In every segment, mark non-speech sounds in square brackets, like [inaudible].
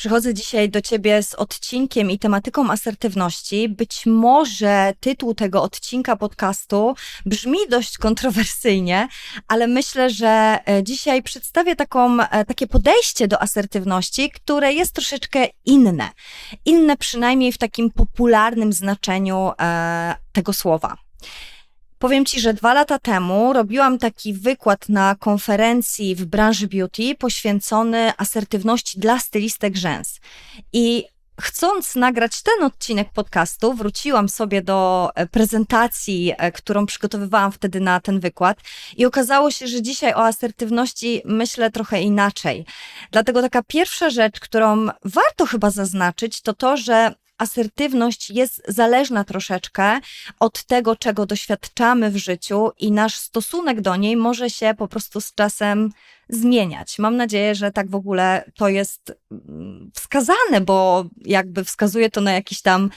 Przychodzę dzisiaj do Ciebie z odcinkiem i tematyką asertywności. Być może tytuł tego odcinka podcastu brzmi dość kontrowersyjnie, ale myślę, że e, dzisiaj przedstawię taką, e, takie podejście do asertywności, które jest troszeczkę inne. Inne przynajmniej w takim popularnym znaczeniu e, tego słowa. Powiem Ci, że dwa lata temu robiłam taki wykład na konferencji w branży beauty poświęcony asertywności dla stylistek rzęs. I chcąc nagrać ten odcinek podcastu, wróciłam sobie do e, prezentacji, e, którą przygotowywałam wtedy na ten wykład i okazało się, że dzisiaj o asertywności myślę trochę inaczej. Dlatego taka pierwsza rzecz, którą warto chyba zaznaczyć, to to, że asertywność jest zależna troszeczkę od tego, czego doświadczamy w życiu, i nasz stosunek do niej może się po prostu z czasem zmieniać. Mam nadzieję, że tak w ogóle to jest mm, wskazane, bo jakby wskazuje to na jakiś tam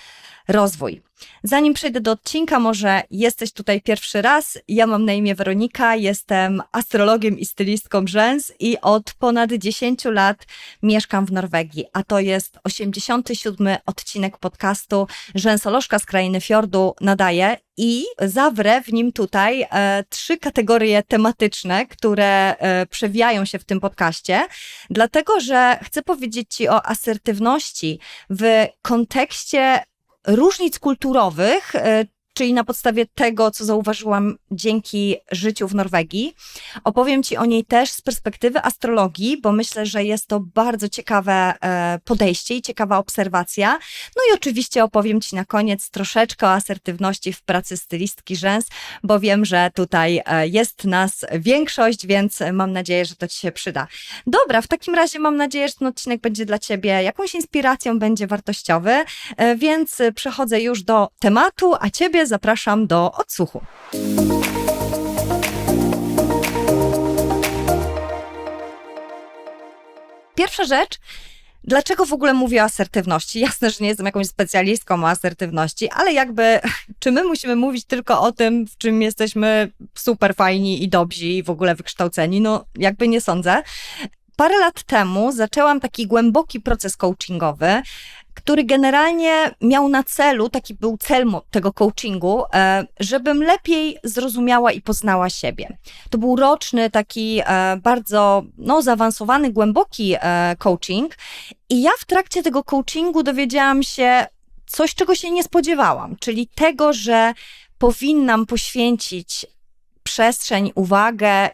rozwój. Zanim przejdę do odcinka, może jesteś tutaj pierwszy raz. Ja mam na imię Weronika, jestem astrologiem i stylistką rzęs i od ponad 10 lat mieszkam w Norwegii, a to jest 87 odcinek podcastu Rzęsolożka z krainy fiordu nadaje i zawrę w nim tutaj e, trzy kategorie tematyczne, które e, przewijają się w tym podcaście, dlatego że chcę powiedzieć Ci o asertywności w kontekście różnic kulturowych, e, czyli na podstawie tego, co zauważyłam dzięki życiu w Norwegii. Opowiem Ci o niej też z perspektywy astrologii, bo myślę, że jest to bardzo ciekawe e, podejście i ciekawa obserwacja. No i oczywiście opowiem Ci na koniec troszeczkę o asertywności w pracy stylistki rzęs, bo wiem, że tutaj e, jest nas większość, więc mam nadzieję, że to Ci się przyda. Dobra, w takim razie mam nadzieję, że ten odcinek będzie dla Ciebie jakąś inspiracją, będzie wartościowy, e, więc przechodzę już do tematu, a Ciebie zapraszam do odsłuchu. Pierwsza rzecz, Dlaczego w ogóle mówię o asertywności? Jasne, że nie jestem jakąś specjalistką o asertywności, ale jakby, [laughs] czy my musimy mówić tylko o tym, w czym jesteśmy super fajni i dobrzy i w ogóle wykształceni? No, jakby nie sądzę. Parę lat temu zaczęłam taki głęboki proces coachingowy, który generalnie miał na celu, taki był cel tego coachingu, e, żebym lepiej zrozumiała i poznała siebie. To był roczny, taki e, bardzo no, zaawansowany, głęboki e, coaching i ja w trakcie tego coachingu dowiedziałam się coś, czego się nie spodziewałam, czyli tego, że powinnam poświęcić przestrzeń, uwagę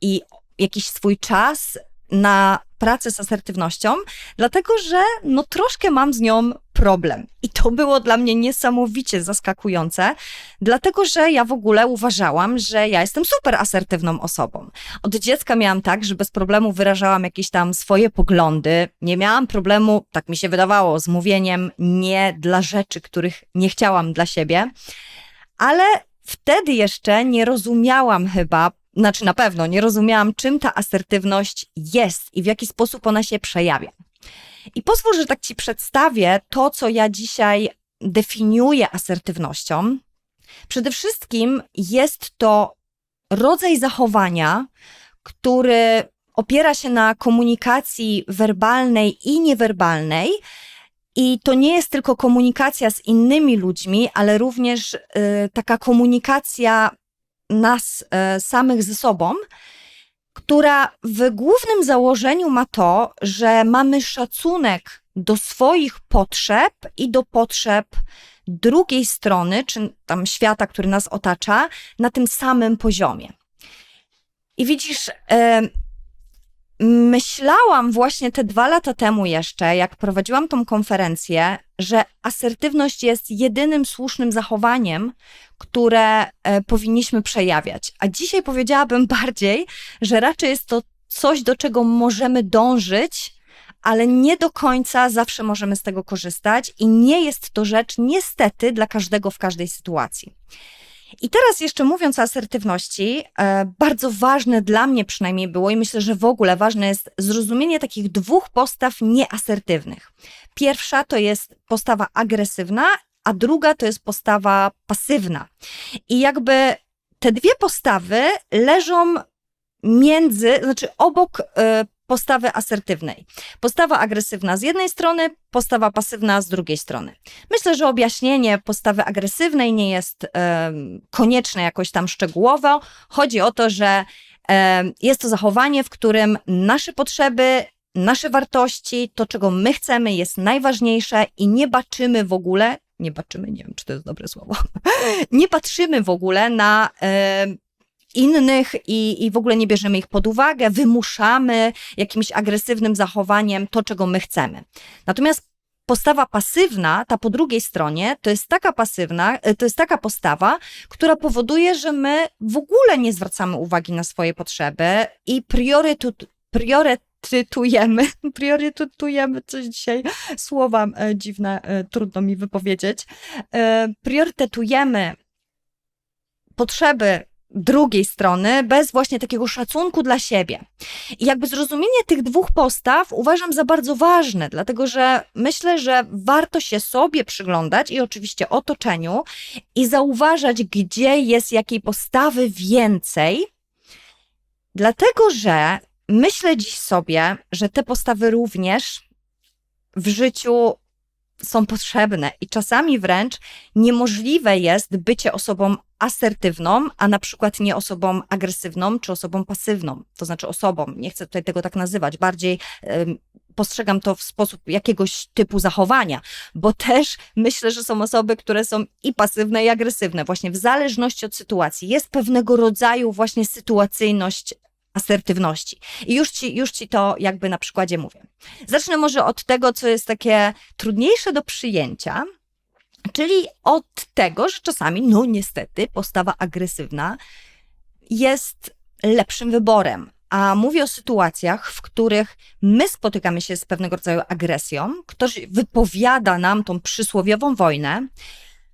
i jakiś swój czas na pracę z asertywnością, dlatego że no troszkę mam z nią problem. I to było dla mnie niesamowicie zaskakujące, dlatego że ja w ogóle uważałam, że ja jestem super asertywną osobą. Od dziecka miałam tak, że bez problemu wyrażałam jakieś tam swoje poglądy. Nie miałam problemu, tak mi się wydawało, z mówieniem nie dla rzeczy, których nie chciałam dla siebie, ale wtedy jeszcze nie rozumiałam chyba znaczy na pewno nie rozumiałam, czym ta asertywność jest i w jaki sposób ona się przejawia. I pozwól, że tak ci przedstawię to, co ja dzisiaj definiuję asertywnością. Przede wszystkim jest to rodzaj zachowania, który opiera się na komunikacji werbalnej i niewerbalnej. I to nie jest tylko komunikacja z innymi ludźmi, ale również y, taka komunikacja nas e, samych ze sobą, która w głównym założeniu ma to, że mamy szacunek do swoich potrzeb i do potrzeb drugiej strony, czy tam świata, który nas otacza, na tym samym poziomie. I widzisz, myślałam właśnie te dwa lata temu jeszcze, jak prowadziłam tą konferencję, że asertywność jest jedynym słusznym zachowaniem, które e, powinniśmy przejawiać. A dzisiaj powiedziałabym [laughs] bardziej, że raczej jest to coś, do czego możemy dążyć, ale nie do końca zawsze możemy z tego korzystać i nie jest to rzecz niestety dla każdego w każdej sytuacji. I teraz jeszcze mówiąc o asertywności, e, bardzo ważne dla mnie przynajmniej było i myślę, że w ogóle ważne jest zrozumienie takich dwóch postaw nieasertywnych. Pierwsza to jest postawa agresywna, a druga to jest postawa pasywna. I jakby te dwie postawy leżą między, znaczy obok y, postawy asertywnej. Postawa agresywna z jednej strony, postawa pasywna z drugiej strony. Myślę, że objaśnienie postawy agresywnej nie jest konieczne jakoś tam szczegółowo. Chodzi o to, że jest to zachowanie, w którym nasze potrzeby, nasze wartości, to czego my chcemy jest najważniejsze i nie baczymy w ogóle, nie baczymy, nie wiem czy to jest dobre słowo, [laughs] nie patrzymy w ogóle na innych i, i w ogóle nie bierzemy ich pod uwagę, wymuszamy jakimś agresywnym zachowaniem to, czego my chcemy. Natomiast postawa pasywna, ta po drugiej stronie, to jest taka pasywna, e, to jest taka postawa, która powoduje, że my w ogóle nie zwracamy uwagi na swoje potrzeby i priorytet, [laughs] priorytetujemy, priorytetujemy, coś dzisiaj słowa e, dziwne, e, trudno mi wypowiedzieć, priorytetujemy potrzeby drugiej strony, bez właśnie takiego szacunku dla siebie. I jakby zrozumienie tych dwóch postaw uważam za bardzo ważne, dlatego że myślę, że warto się sobie przyglądać i oczywiście otoczeniu i zauważać, gdzie jest jakiej postawy więcej, dlatego że myślę dziś sobie, że te postawy również w życiu są potrzebne i czasami wręcz niemożliwe jest bycie osobą asertywną, a na przykład nie osobą agresywną czy osobą pasywną, to znaczy osobą, nie chcę tutaj tego tak nazywać, bardziej postrzegam to w sposób jakiegoś typu zachowania, bo też myślę, że są osoby, które są i pasywne, i agresywne, właśnie w zależności od sytuacji. Jest pewnego rodzaju właśnie sytuacyjność asertywności. I już ci, już ci to jakby na przykładzie mówię. Zacznę może od tego, co jest takie trudniejsze do przyjęcia, czyli od tego, że czasami, no niestety, postawa agresywna jest lepszym wyborem. A mówię o sytuacjach, w których my spotykamy się z pewnego rodzaju agresją, ktoś wypowiada nam tą przysłowiową wojnę,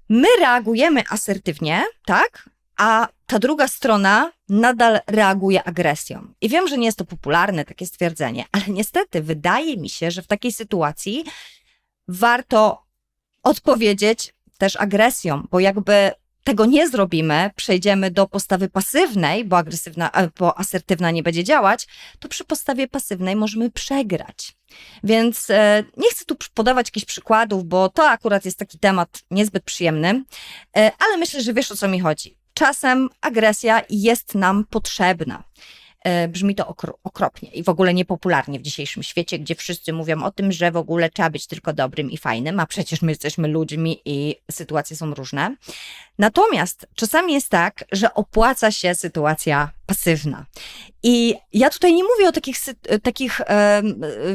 my reagujemy asertywnie, tak? A ta druga strona nadal reaguje agresją. I wiem, że nie jest to popularne takie stwierdzenie, ale niestety wydaje mi się, że w takiej sytuacji warto odpowiedzieć też agresją, bo jakby tego nie zrobimy, przejdziemy do postawy pasywnej, bo agresywna, e, bo asertywna nie będzie działać, to przy postawie pasywnej możemy przegrać. Więc e, nie chcę tu podawać jakichś przykładów, bo to akurat jest taki temat niezbyt przyjemny, e, ale myślę, że wiesz o co mi chodzi czasem agresja jest nam potrzebna. E, brzmi to okropnie i w ogóle niepopularnie w dzisiejszym świecie, gdzie wszyscy mówią o tym, że w ogóle trzeba być tylko dobrym i fajnym, a przecież my jesteśmy ludźmi i sytuacje są różne. Natomiast czasami jest tak, że opłaca się sytuacja pasywna. I ja tutaj nie mówię o takich, takich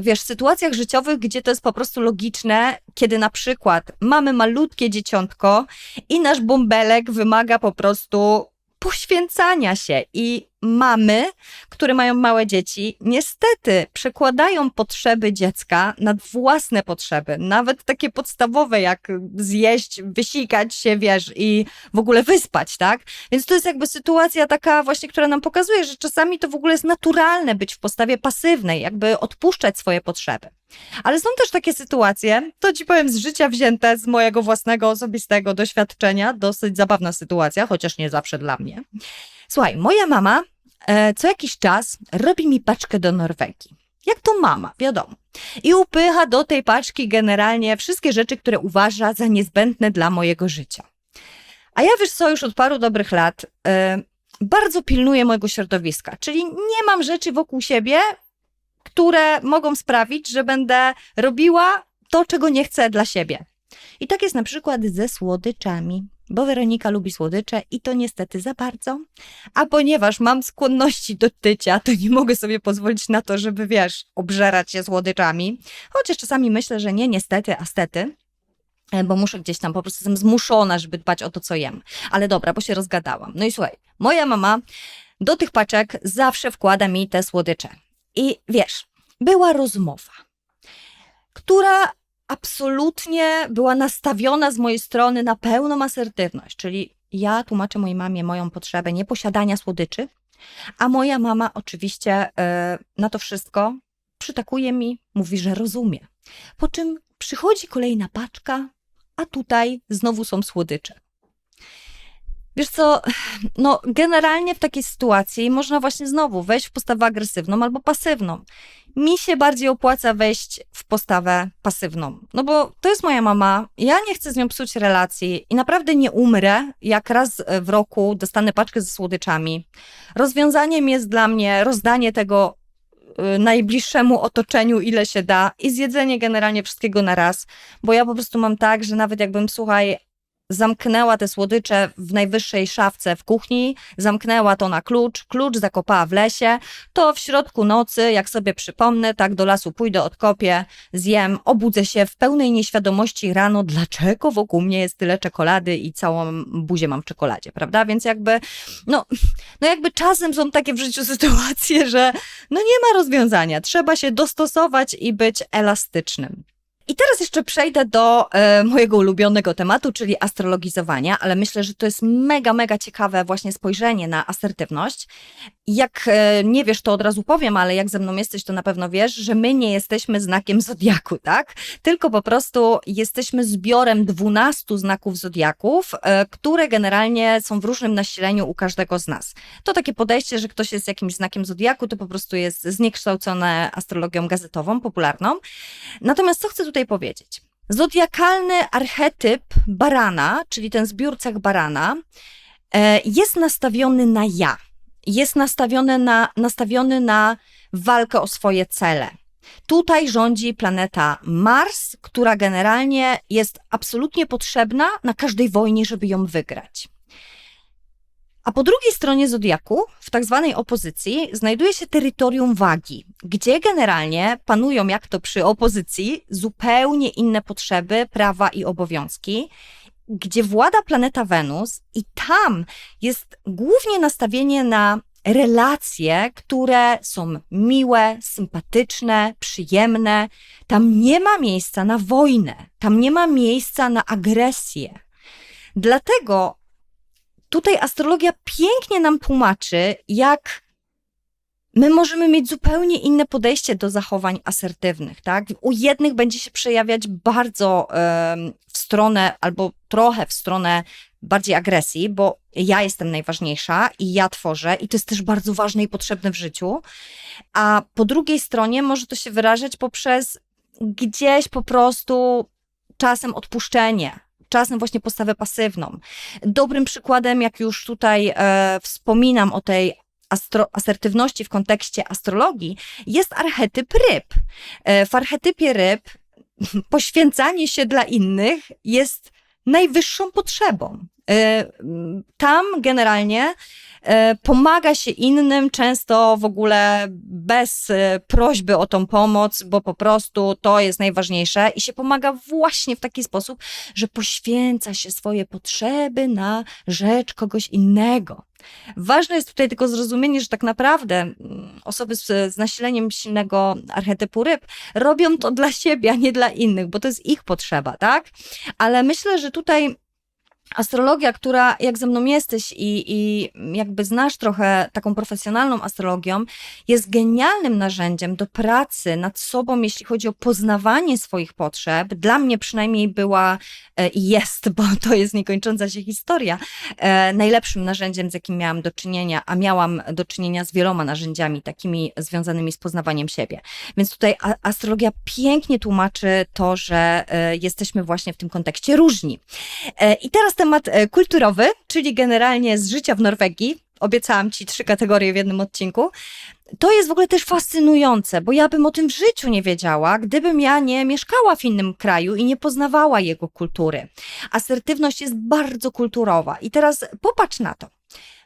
wiesz, sytuacjach życiowych, gdzie to jest po prostu logiczne, kiedy na przykład mamy malutkie dzieciątko i nasz bąbelek wymaga po prostu poświęcania się i mamy, które mają małe dzieci, niestety przekładają potrzeby dziecka nad własne potrzeby, nawet takie podstawowe, jak zjeść, wysikać się, wiesz, i w ogóle wyspać, tak? Więc to jest jakby sytuacja taka właśnie, która nam pokazuje, że czasami to w ogóle jest naturalne być w postawie pasywnej, jakby odpuszczać swoje potrzeby. Ale są też takie sytuacje, to ci powiem z życia wzięte, z mojego własnego osobistego doświadczenia, dosyć zabawna sytuacja, chociaż nie zawsze dla mnie. Słuchaj, moja mama co jakiś czas robi mi paczkę do Norwegii. Jak to mama, wiadomo. I upycha do tej paczki generalnie wszystkie rzeczy, które uważa za niezbędne dla mojego życia. A ja wiesz co, już od paru dobrych lat e, bardzo pilnuję mojego środowiska, czyli nie mam rzeczy wokół siebie, które mogą sprawić, że będę robiła to, czego nie chcę dla siebie. I tak jest na przykład ze słodyczami bo Weronika lubi słodycze i to niestety za bardzo. A ponieważ mam skłonności do tycia, to nie mogę sobie pozwolić na to, żeby wiesz, obżerać się słodyczami. Chociaż czasami myślę, że nie niestety, a stety. E, bo muszę gdzieś tam, po prostu jestem zmuszona, żeby dbać o to, co jem. Ale dobra, bo się rozgadałam. No i słuchaj, moja mama do tych paczek zawsze wkłada mi te słodycze. I wiesz, była rozmowa, która absolutnie była nastawiona z mojej strony na pełną asertywność, czyli ja tłumaczę mojej mamie moją potrzebę nieposiadania słodyczy, a moja mama oczywiście yy, na to wszystko przytakuje mi, mówi, że rozumie. Po czym przychodzi kolejna paczka, a tutaj znowu są słodycze. Wiesz co, no generalnie w takiej sytuacji można właśnie znowu wejść w postawę agresywną albo pasywną. Mi się bardziej opłaca wejść w postawę pasywną. No bo to jest moja mama, ja nie chcę z nią psuć relacji i naprawdę nie umrę, jak raz w roku dostanę paczkę ze słodyczami. Rozwiązaniem jest dla mnie rozdanie tego y, najbliższemu otoczeniu, ile się da i zjedzenie generalnie wszystkiego na raz, bo ja po prostu mam tak, że nawet jakbym, słuchaj, zamknęła te słodycze w najwyższej szafce w kuchni, zamknęła to na klucz, klucz zakopała w lesie, to w środku nocy, jak sobie przypomnę, tak do lasu pójdę, odkopię, zjem, obudzę się w pełnej nieświadomości rano, dlaczego wokół mnie jest tyle czekolady i całą buzię mam w czekoladzie, prawda? Więc jakby, no, no jakby czasem są takie w życiu sytuacje, że no nie ma rozwiązania, trzeba się dostosować i być elastycznym. I teraz jeszcze przejdę do e, mojego ulubionego tematu, czyli astrologizowania, ale myślę, że to jest mega, mega ciekawe właśnie spojrzenie na asertywność. Jak e, nie wiesz, to od razu powiem, ale jak ze mną jesteś, to na pewno wiesz, że my nie jesteśmy znakiem zodiaku, tak? Tylko po prostu jesteśmy zbiorem 12 znaków zodiaków, e, które generalnie są w różnym nasileniu u każdego z nas. To takie podejście, że ktoś jest jakimś znakiem zodiaku, to po prostu jest zniekształcone astrologią gazetową, popularną. Natomiast co chcę tutaj powiedzieć? Zodiakalny archetyp barana, czyli ten zbiór cech barana, e, jest nastawiony na ja. Jest nastawiony na, nastawiony na walkę o swoje cele. Tutaj rządzi planeta Mars, która generalnie jest absolutnie potrzebna na każdej wojnie, żeby ją wygrać. A po drugiej stronie zodiaku, w tak zwanej opozycji, znajduje się terytorium wagi, gdzie generalnie panują, jak to przy opozycji, zupełnie inne potrzeby, prawa i obowiązki, gdzie włada planeta Wenus, i tam jest głównie nastawienie na relacje, które są miłe, sympatyczne, przyjemne. Tam nie ma miejsca na wojnę, tam nie ma miejsca na agresję. Dlatego tutaj astrologia pięknie nam tłumaczy, jak my możemy mieć zupełnie inne podejście do zachowań asertywnych, tak? U jednych będzie się przejawiać bardzo w stronę albo trochę w stronę bardziej agresji, bo ja jestem najważniejsza i ja tworzę, i to jest też bardzo ważne i potrzebne w życiu. A po drugiej stronie może to się wyrażać poprzez gdzieś po prostu czasem odpuszczenie, czasem właśnie postawę pasywną. Dobrym przykładem, jak już tutaj e, wspominam o tej astro, asertywności w kontekście astrologii, jest archetyp ryb. E, w archetypie ryb [laughs] poświęcanie się dla innych jest najwyższą potrzebą. E, tam generalnie pomaga się innym, często w ogóle bez e, prośby o tą pomoc, bo po prostu to jest najważniejsze i się pomaga właśnie w taki sposób, że poświęca się swoje potrzeby na rzecz kogoś innego. Ważne jest tutaj tylko zrozumienie, że tak naprawdę mm, osoby z, z nasileniem silnego archetypu ryb robią to dla siebie, a nie dla innych, bo to jest ich potrzeba, tak? Ale myślę, że tutaj astrologia, która jak ze mną jesteś i, i jakby znasz trochę taką profesjonalną astrologią, jest genialnym narzędziem do pracy nad sobą, jeśli chodzi o poznawanie swoich potrzeb. Dla mnie przynajmniej była e, i jest, bo [laughs] to jest niekończąca się historia, e, najlepszym narzędziem, z jakim miałam do czynienia, a miałam do czynienia z wieloma narzędziami takimi związanymi z poznawaniem siebie. Więc tutaj astrologia pięknie tłumaczy to, że e, jesteśmy właśnie w tym kontekście różni. I teraz temat e, kulturowy, czyli generalnie z życia w Norwegii. Obiecałam ci trzy kategorie w jednym odcinku. To jest w ogóle też fascynujące, bo ja bym o tym w życiu nie wiedziała, gdybym ja nie mieszkała w innym kraju i nie poznawała jego kultury. Asertywność jest bardzo kulturowa. I teraz popatrz na to.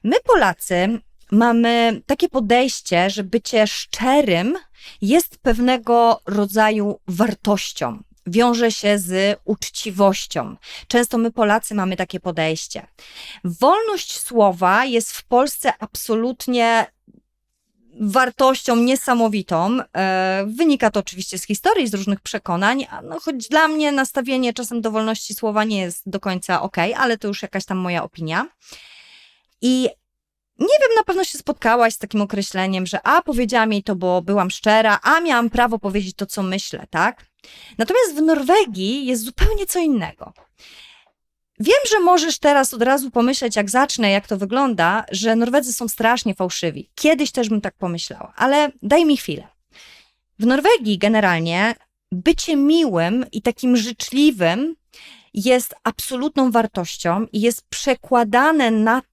My, Polacy, mamy takie podejście, że bycie szczerym jest pewnego rodzaju wartością wiąże się z uczciwością. Często my Polacy mamy takie podejście. Wolność słowa jest w Polsce absolutnie wartością niesamowitą. E, wynika to oczywiście z historii, z różnych przekonań, no, choć dla mnie nastawienie czasem do wolności słowa nie jest do końca ok, ale to już jakaś tam moja opinia. I nie wiem, na pewno się spotkałaś z takim określeniem, że a powiedziałam jej to, bo byłam szczera, a miałam prawo powiedzieć to, co myślę, tak? Natomiast w Norwegii jest zupełnie co innego. Wiem, że możesz teraz od razu pomyśleć, jak zacznę, jak to wygląda, że Norwedzy są strasznie fałszywi. Kiedyś też bym tak pomyślała, ale daj mi chwilę. W Norwegii generalnie bycie miłym i takim życzliwym jest absolutną wartością i jest przekładane nad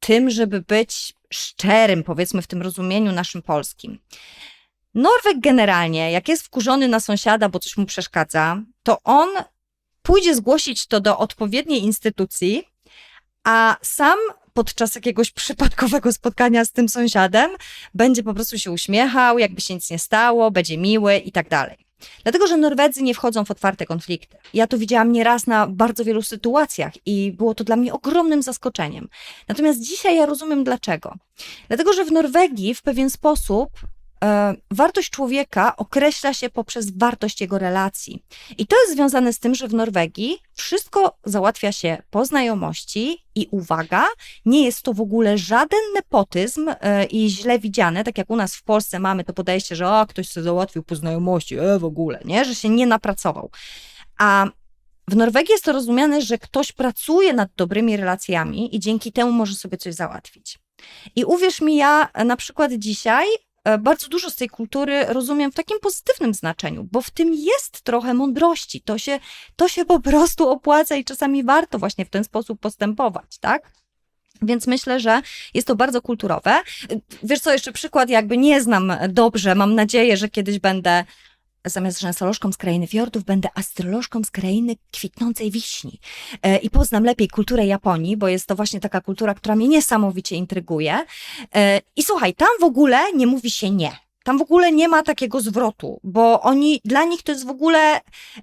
tym, żeby być szczerym, powiedzmy w tym rozumieniu naszym polskim. Norweg generalnie, jak jest wkurzony na sąsiada, bo coś mu przeszkadza, to on pójdzie zgłosić to do odpowiedniej instytucji, a sam podczas jakiegoś przypadkowego spotkania z tym sąsiadem będzie po prostu się uśmiechał, jakby się nic nie stało, będzie miły i tak dalej. Dlatego, że Norwedzy nie wchodzą w otwarte konflikty. Ja to widziałam nieraz na bardzo wielu sytuacjach i było to dla mnie ogromnym zaskoczeniem. Natomiast dzisiaj ja rozumiem dlaczego. Dlatego, że w Norwegii w pewien sposób wartość człowieka określa się poprzez wartość jego relacji. I to jest związane z tym, że w Norwegii wszystko załatwia się po znajomości i uwaga, nie jest to w ogóle żaden nepotyzm e, i źle widziane, tak jak u nas w Polsce mamy to podejście, że a, ktoś sobie załatwił po znajomości, e, w ogóle, nie, że się nie napracował. A w Norwegii jest to rozumiane, że ktoś pracuje nad dobrymi relacjami i dzięki temu może sobie coś załatwić. I uwierz mi, ja e, na przykład dzisiaj e, bardzo dużo z tej kultury rozumiem w takim pozytywnym znaczeniu, bo w tym jest trochę mądrości. To się, to się po prostu opłaca i czasami warto właśnie w ten sposób postępować, tak? Więc myślę, że jest to bardzo kulturowe. Wiesz co, jeszcze przykład, jakby nie znam dobrze, mam nadzieję, że kiedyś będę zamiast rzęsolożką z krainy fiordów, będę astrolożką z krainy kwitnącej wiśni. E, I poznam lepiej kulturę Japonii, bo jest to właśnie taka kultura, która mnie niesamowicie intryguje. E, I słuchaj, tam w ogóle nie mówi się nie. Tam w ogóle nie ma takiego zwrotu, bo oni, dla nich to jest w ogóle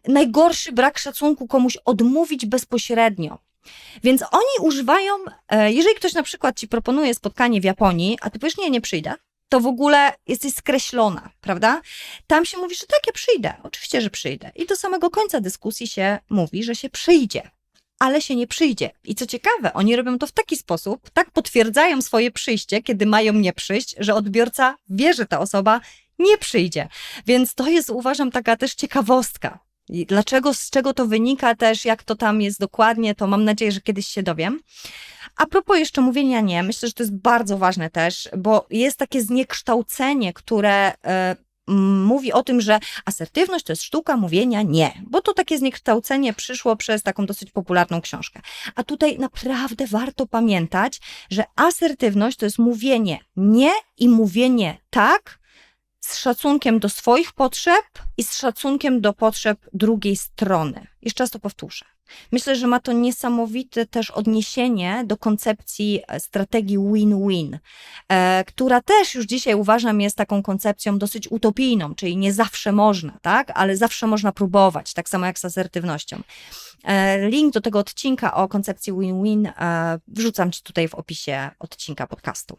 najgorszy brak szacunku komuś odmówić bezpośrednio. Więc oni używają, e, jeżeli ktoś na przykład ci proponuje spotkanie w Japonii, a ty powiesz, nie, nie przyjdę, to w ogóle jesteś skreślona, prawda? Tam się mówi, że tak, ja przyjdę. Oczywiście, że przyjdę. I do samego końca dyskusji się mówi, że się przyjdzie. Ale się nie przyjdzie. I co ciekawe, oni robią to w taki sposób, tak potwierdzają swoje przyjście, kiedy mają nie przyjść, że odbiorca wie, że ta osoba nie przyjdzie. Więc to jest, uważam, taka też ciekawostka. Dlaczego, z czego to wynika też, jak to tam jest dokładnie, to mam nadzieję, że kiedyś się dowiem. A propos jeszcze mówienia nie, myślę, że to jest bardzo ważne też, bo jest takie zniekształcenie, które e, mówi o tym, że asertywność to jest sztuka mówienia nie, bo to takie zniekształcenie przyszło przez taką dosyć popularną książkę. A tutaj naprawdę warto pamiętać, że asertywność to jest mówienie nie i mówienie tak z szacunkiem do swoich potrzeb i z szacunkiem do potrzeb drugiej strony. Jeszcze raz to powtórzę. Myślę, że ma to niesamowite też odniesienie do koncepcji e, strategii win-win, e, która też już dzisiaj uważam jest taką koncepcją dosyć utopijną, czyli nie zawsze można, tak, ale zawsze można próbować, tak samo jak z asertywnością. E, link do tego odcinka o koncepcji win-win wrzucam Ci tutaj w opisie odcinka podcastu.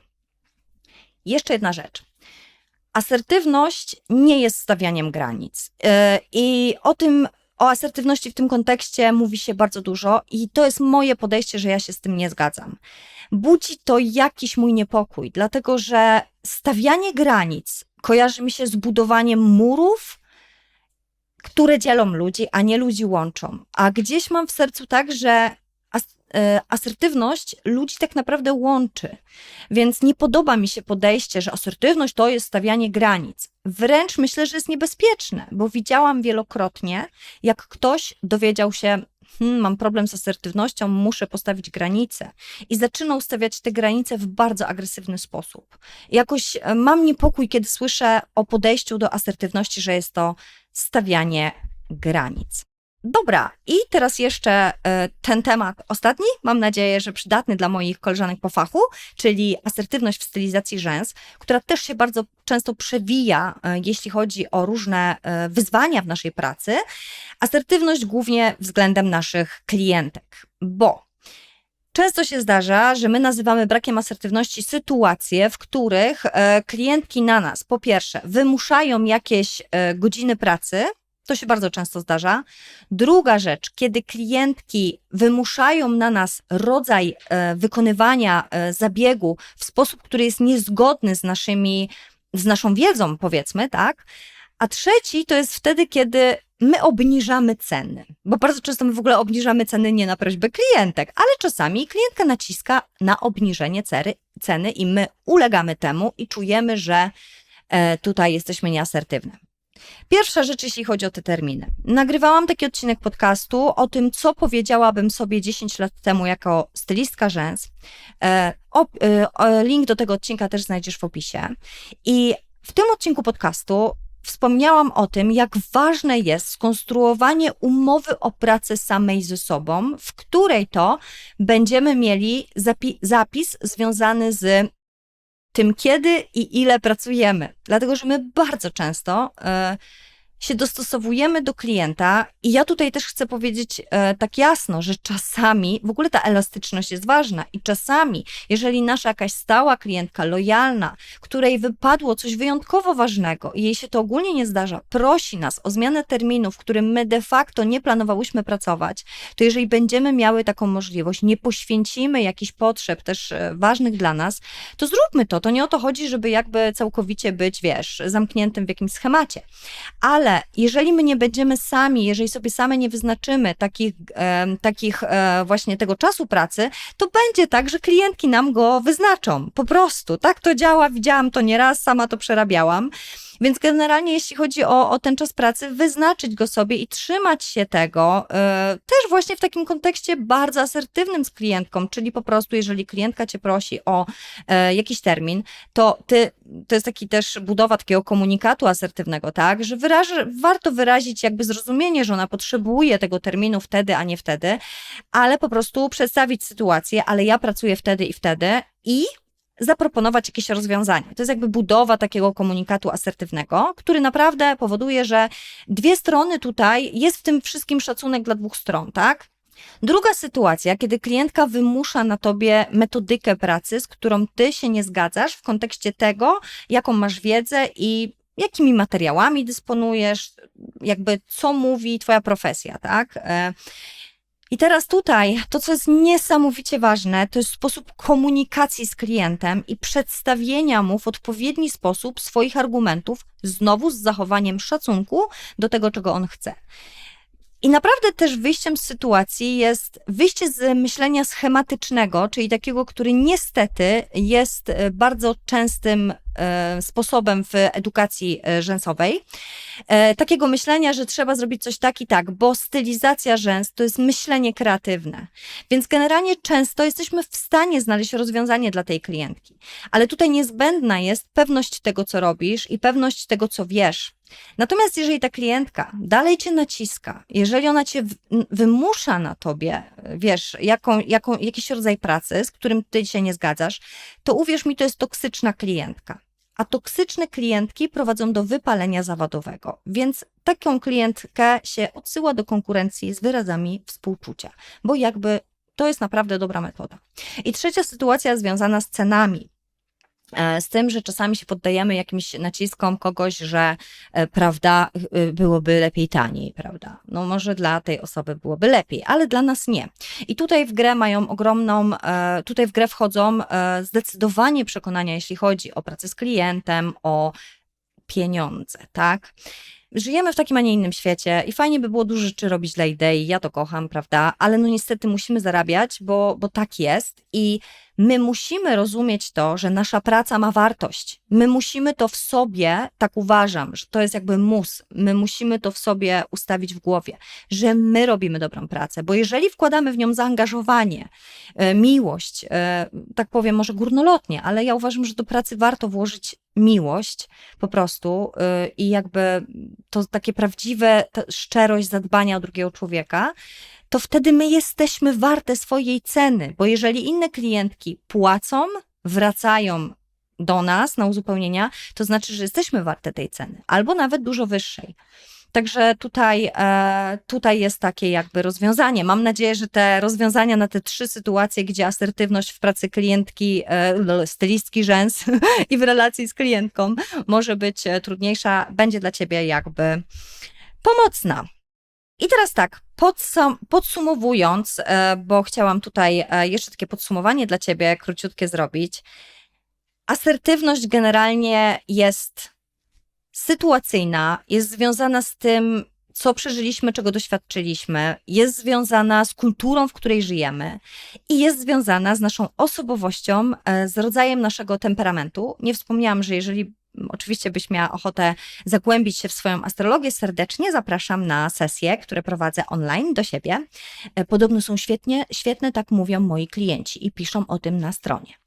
Jeszcze jedna rzecz. Asertywność nie jest stawianiem granic. E, I o tym o asertywności w tym kontekście mówi się bardzo dużo i to jest moje podejście, że ja się z tym nie zgadzam. Budzi to jakiś mój niepokój, dlatego że stawianie granic kojarzy mi się z budowaniem murów, które dzielą ludzi, a nie ludzi łączą. A gdzieś mam w sercu tak, że asertywność ludzi tak naprawdę łączy. Więc nie podoba mi się podejście, że asertywność to jest stawianie granic. Wręcz myślę, że jest niebezpieczne, bo widziałam wielokrotnie, jak ktoś dowiedział się, hmm, mam problem z asertywnością, muszę postawić granice. I zaczynał stawiać te granice w bardzo agresywny sposób. Jakoś e, mam niepokój, kiedy słyszę o podejściu do asertywności, że jest to stawianie granic. Dobra, i teraz jeszcze e, ten temat ostatni, mam nadzieję, że przydatny dla moich koleżanek po fachu, czyli asertywność w stylizacji rzęs, która też się bardzo często przewija, e, jeśli chodzi o różne e, wyzwania w naszej pracy. Asertywność głównie względem naszych klientek, bo Często się zdarza, że my nazywamy brakiem asertywności sytuacje, w których klientki na nas, po pierwsze, wymuszają jakieś godziny pracy, to się bardzo często zdarza. Druga rzecz, kiedy klientki wymuszają na nas rodzaj e, wykonywania e, zabiegu w sposób, który jest niezgodny z naszymi, z naszą wiedzą, powiedzmy, tak? A trzeci to jest wtedy, kiedy my obniżamy ceny, bo bardzo często my w ogóle obniżamy ceny nie na prośbę klientek, ale czasami klientka naciska na obniżenie cery, ceny i my ulegamy temu i czujemy, że e, tutaj jesteśmy nieasertywne. Pierwsza rzecz, jeśli chodzi o te terminy. Nagrywałam taki odcinek podcastu o tym, co powiedziałabym sobie 10 lat temu jako stylistka rzęs. E, e, link do tego odcinka też znajdziesz w opisie. I w tym odcinku podcastu wspomniałam o tym, jak ważne jest skonstruowanie umowy o pracę samej ze sobą, w której to będziemy mieli zapi zapis związany z tym, kiedy i ile pracujemy. Dlatego, że my bardzo często. Się dostosowujemy do klienta i ja tutaj też chcę powiedzieć e, tak jasno, że czasami w ogóle ta elastyczność jest ważna i czasami, jeżeli nasza jakaś stała klientka, lojalna, której wypadło coś wyjątkowo ważnego i jej się to ogólnie nie zdarza, prosi nas o zmianę terminu, w którym my de facto nie planowałyśmy pracować, to jeżeli będziemy miały taką możliwość, nie poświęcimy jakichś potrzeb też e, ważnych dla nas, to zróbmy to. To nie o to chodzi, żeby jakby całkowicie być, wiesz, zamkniętym w jakimś schemacie. Ale ale jeżeli my nie będziemy sami, jeżeli sobie same nie wyznaczymy takich, e, takich e, właśnie tego czasu pracy, to będzie tak, że klientki nam go wyznaczą. Po prostu. Tak to działa, widziałam to nieraz, sama to przerabiałam. Więc generalnie, jeśli chodzi o, o ten czas pracy, wyznaczyć go sobie i trzymać się tego, yy, też właśnie w takim kontekście bardzo asertywnym z klientką, czyli po prostu, jeżeli klientka cię prosi o yy, jakiś termin, to ty, to jest taki też budowa takiego komunikatu asertywnego, tak, że wyraży, warto wyrazić jakby zrozumienie, że ona potrzebuje tego terminu wtedy, a nie wtedy, ale po prostu przedstawić sytuację, ale ja pracuję wtedy i wtedy i zaproponować jakieś rozwiązanie. To jest jakby budowa takiego komunikatu asertywnego, który naprawdę powoduje, że dwie strony tutaj, jest w tym wszystkim szacunek dla dwóch stron, tak? Druga sytuacja, kiedy klientka wymusza na tobie metodykę pracy, z którą ty się nie zgadzasz w kontekście tego, jaką masz wiedzę i jakimi materiałami dysponujesz, jakby co mówi twoja profesja, tak? I teraz tutaj to, co jest niesamowicie ważne, to jest sposób komunikacji z klientem i przedstawienia mu w odpowiedni sposób swoich argumentów, znowu z zachowaniem szacunku do tego, czego on chce. I naprawdę też wyjściem z sytuacji jest wyjście z myślenia schematycznego, czyli takiego, który niestety jest e, bardzo częstym e, sposobem w edukacji e, rzęsowej. Takiego myślenia, że trzeba zrobić coś tak i tak, bo stylizacja rzęs to jest myślenie kreatywne. Więc generalnie często jesteśmy w stanie znaleźć rozwiązanie dla tej klientki. Ale tutaj niezbędna jest pewność tego, co robisz i pewność tego, co wiesz. Natomiast jeżeli ta klientka dalej cię naciska, jeżeli ona cię wymusza na tobie, wiesz, jaką, jaką, jakiś rodzaj pracy, z którym ty się nie zgadzasz, to uwierz mi, to jest toksyczna klientka. A toksyczne klientki prowadzą do wypalenia zawodowego, więc taką klientkę się odsyła do konkurencji z wyrazami współczucia, bo jakby to jest naprawdę dobra metoda. I trzecia sytuacja związana z cenami. E, z tym, że czasami się poddajemy jakimś naciskom kogoś, że e, prawda, y, byłoby lepiej taniej, prawda? No może dla tej osoby byłoby lepiej, ale dla nas nie. I tutaj w grę mają ogromną, e, tutaj w grę wchodzą zdecydowanie przekonania, jeśli chodzi o pracę z klientem, o pieniądze, tak? żyjemy w takim, a nie innym świecie i fajnie by było dużo rzeczy robić dla idei, ja to kocham, prawda? Ale no niestety musimy zarabiać, bo, bo tak jest i my musimy rozumieć to, że nasza praca ma wartość. My musimy to w sobie, tak uważam, że to jest jakby mus, my musimy to w sobie ustawić w głowie, że my robimy dobrą pracę, bo jeżeli wkładamy w nią zaangażowanie, e, miłość, e, tak powiem może górnolotnie, ale ja uważam, że do pracy warto włożyć miłość po prostu e, i jakby to takie prawdziwe szczerość zadbania o drugiego człowieka, to wtedy my jesteśmy warte swojej ceny, bo jeżeli inne klientki płacą, wracają do nas na uzupełnienia, to znaczy, że jesteśmy warte tej ceny, albo nawet dużo wyższej. Także tutaj, e, tutaj jest takie jakby rozwiązanie. Mam nadzieję, że te rozwiązania na te trzy sytuacje, gdzie asertywność w pracy klientki, e, stylistki rzęs [laughs] i w relacji z klientką może być e, trudniejsza, będzie dla ciebie jakby pomocna. I teraz tak, podsum podsumowując, bo chciałam tutaj jeszcze takie podsumowanie dla Ciebie króciutkie zrobić. Asertywność generalnie jest sytuacyjna, jest związana z tym, co przeżyliśmy, czego doświadczyliśmy, jest związana z kulturą, w której żyjemy i jest związana z naszą osobowością, e, z rodzajem naszego temperamentu. Nie wspomniałam, że jeżeli oczywiście byś miała ochotę zagłębić się w swoją astrologię, serdecznie zapraszam na sesje, które prowadzę online do siebie. E, Podobno są świetnie, świetne, tak mówią moi klienci i piszą o tym na stronie.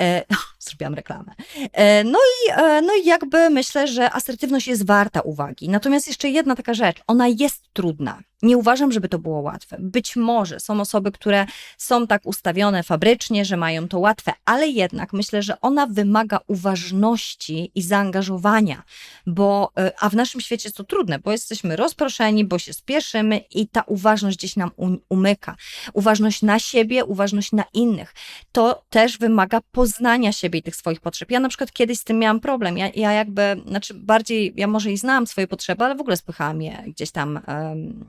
E, [laughs] zrobiłam reklamę. E, no, i, e, no i jakby myślę, że asertywność jest warta uwagi. Natomiast jeszcze jedna taka rzecz, ona jest trudna. Nie uważam, żeby to było łatwe. Być może są osoby, które są tak ustawione fabrycznie, że mają to łatwe, ale jednak myślę, że ona wymaga uważności i zaangażowania, bo, a w naszym świecie jest to trudne, bo jesteśmy rozproszeni, bo się spieszymy i ta uważność gdzieś nam u- umyka. Uważność na siebie, uważność na innych. To też wymaga poznania siebie i tych swoich potrzeb. Ja na przykład kiedyś z tym miałam problem. Ja, ja jakby, znaczy bardziej, ja może i znałam swoje potrzeby, ale w ogóle spychałam je gdzieś tam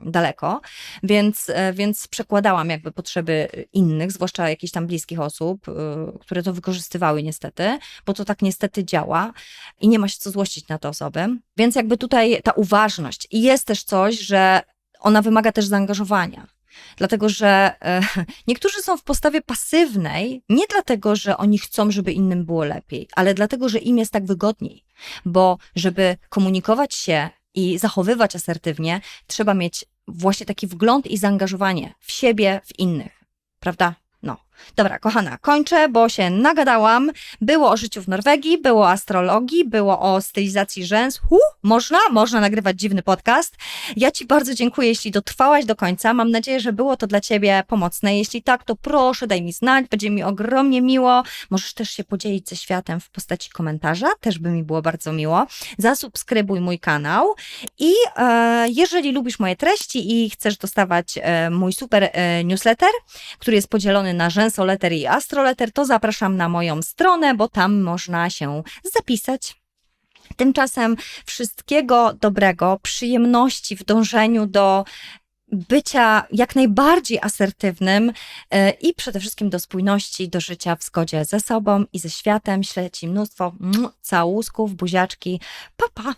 daleko, więc, e, więc przekładałam jakby potrzeby innych, zwłaszcza jakichś tam bliskich osób, y, które to wykorzystywały niestety, bo to tak niestety działa i nie ma się co złościć na te osoby. Więc jakby tutaj ta uważność i jest też coś, że ona wymaga też zaangażowania. Dlatego, że e, [laughs] niektórzy są w postawie pasywnej, nie dlatego, że oni chcą, żeby innym było lepiej, ale dlatego, że im jest tak wygodniej. Bo żeby komunikować się i zachowywać asertywnie, trzeba mieć właśnie taki wgląd i zaangażowanie w siebie, w innych. Prawda? No. Dobra, kochana, kończę, bo się nagadałam. Było o życiu w Norwegii, było o astrologii, było o stylizacji rzęs. Hu, można, można nagrywać dziwny podcast. Ja Ci bardzo dziękuję, jeśli dotrwałaś do końca. Mam nadzieję, że było to dla Ciebie pomocne. Jeśli tak, to proszę, daj mi znać, będzie mi ogromnie miło. Możesz też się podzielić ze światem w postaci komentarza, też by mi było bardzo miło. Zasubskrybuj mój kanał i e, jeżeli lubisz moje treści i chcesz dostawać e, mój super e, newsletter, który jest podzielony na rzęsoletter i astroletter, to zapraszam na moją stronę, bo tam można się zapisać. Tymczasem wszystkiego dobrego, przyjemności w dążeniu do bycia jak najbardziej asertywnym e, i przede wszystkim do spójności, do życia w zgodzie ze sobą i ze światem. Ci mnóstwo mm, całusków, buziaczki. Pa, pa!